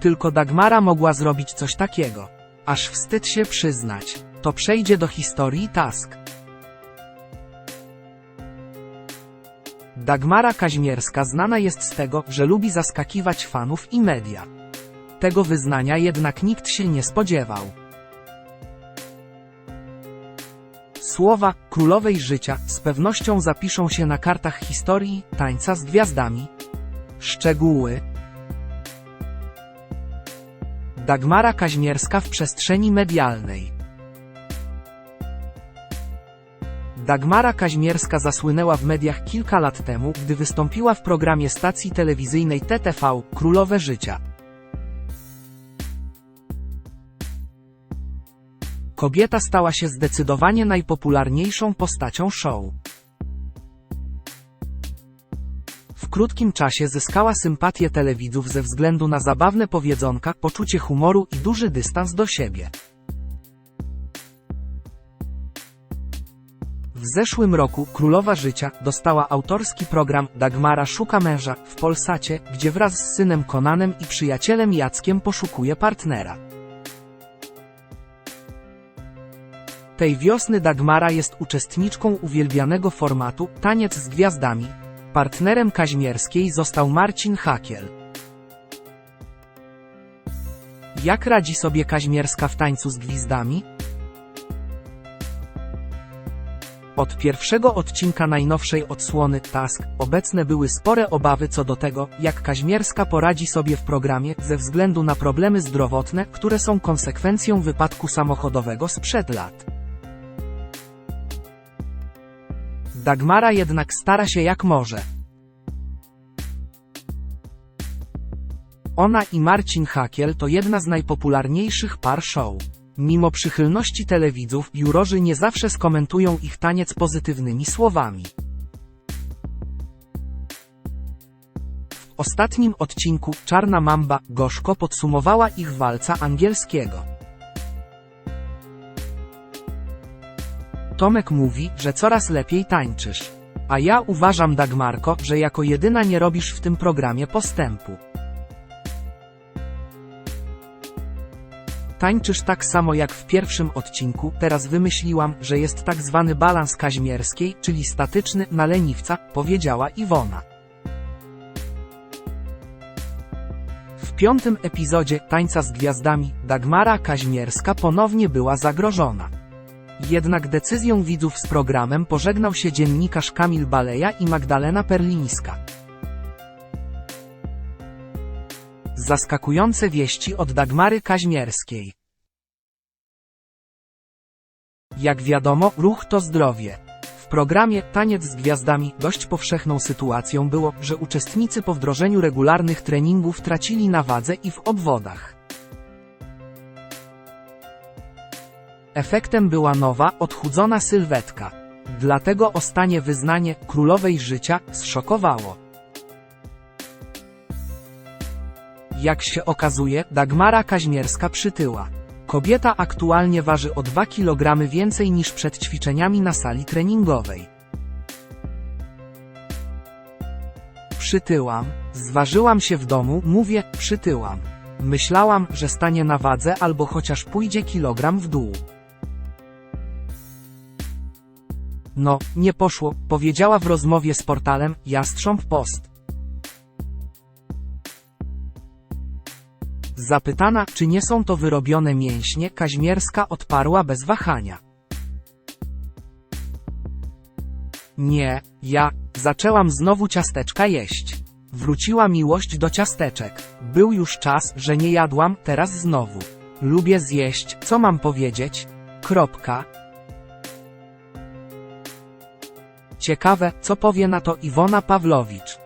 Tylko Dagmara mogła zrobić coś takiego. Aż wstyd się przyznać. To przejdzie do historii Task. Dagmara Kaźmierska znana jest z tego, że lubi zaskakiwać fanów i media. Tego wyznania jednak nikt się nie spodziewał. Słowa królowej życia z pewnością zapiszą się na kartach historii tańca z gwiazdami. Szczegóły Dagmara Kaźmierska w przestrzeni medialnej. Dagmara Kaźmierska zasłynęła w mediach kilka lat temu, gdy wystąpiła w programie stacji telewizyjnej TTV Królowe Życia. Kobieta stała się zdecydowanie najpopularniejszą postacią show. Krótkim czasie zyskała sympatię telewidzów ze względu na zabawne powiedzonka, poczucie humoru i duży dystans do siebie. W zeszłym roku Królowa Życia dostała autorski program Dagmara szuka męża w Polsacie, gdzie wraz z synem Konanem i przyjacielem Jackiem poszukuje partnera. Tej wiosny Dagmara jest uczestniczką uwielbianego formatu Taniec z Gwiazdami. Partnerem Kaźmierskiej został Marcin Hakiel. Jak radzi sobie Kaźmierska w tańcu z gwizdami? Od pierwszego odcinka najnowszej odsłony Task obecne były spore obawy co do tego, jak Kaźmierska poradzi sobie w programie ze względu na problemy zdrowotne, które są konsekwencją wypadku samochodowego sprzed lat. Dagmara jednak stara się jak może. Ona i Marcin Hakiel to jedna z najpopularniejszych par show. Mimo przychylności telewidzów, jurorzy nie zawsze skomentują ich taniec pozytywnymi słowami. W ostatnim odcinku Czarna Mamba gorzko podsumowała ich walca angielskiego. Tomek mówi, że coraz lepiej tańczysz. A ja uważam Dagmarko, że jako jedyna nie robisz w tym programie postępu. Tańczysz tak samo jak w pierwszym odcinku, teraz wymyśliłam, że jest tak zwany balans kaźmierskiej, czyli statyczny, na leniwca, powiedziała Iwona. W piątym epizodzie Tańca z Gwiazdami Dagmara Kaźmierska ponownie była zagrożona. Jednak decyzją widzów z programem pożegnał się dziennikarz Kamil Baleja i Magdalena Perlińska. Zaskakujące wieści od Dagmary Kaźmierskiej. Jak wiadomo, ruch to zdrowie. W programie Taniec z Gwiazdami dość powszechną sytuacją było, że uczestnicy po wdrożeniu regularnych treningów tracili na wadze i w obwodach. Efektem była nowa, odchudzona sylwetka. Dlatego o stanie wyznanie królowej życia zszokowało. Jak się okazuje, Dagmara Kaźmierska przytyła. Kobieta aktualnie waży o 2 kg więcej niż przed ćwiczeniami na sali treningowej. Przytyłam, zważyłam się w domu, mówię, przytyłam. Myślałam, że stanie na wadze albo chociaż pójdzie kilogram w dół. No, nie poszło, powiedziała w rozmowie z portalem Jastrząb Post. Zapytana, czy nie są to wyrobione mięśnie, Kaźmierska odparła bez wahania. Nie, ja, zaczęłam znowu ciasteczka jeść. Wróciła miłość do ciasteczek. Był już czas, że nie jadłam, teraz znowu. Lubię zjeść, co mam powiedzieć? Kropka. Ciekawe, co powie na to Iwona Pawlowicz.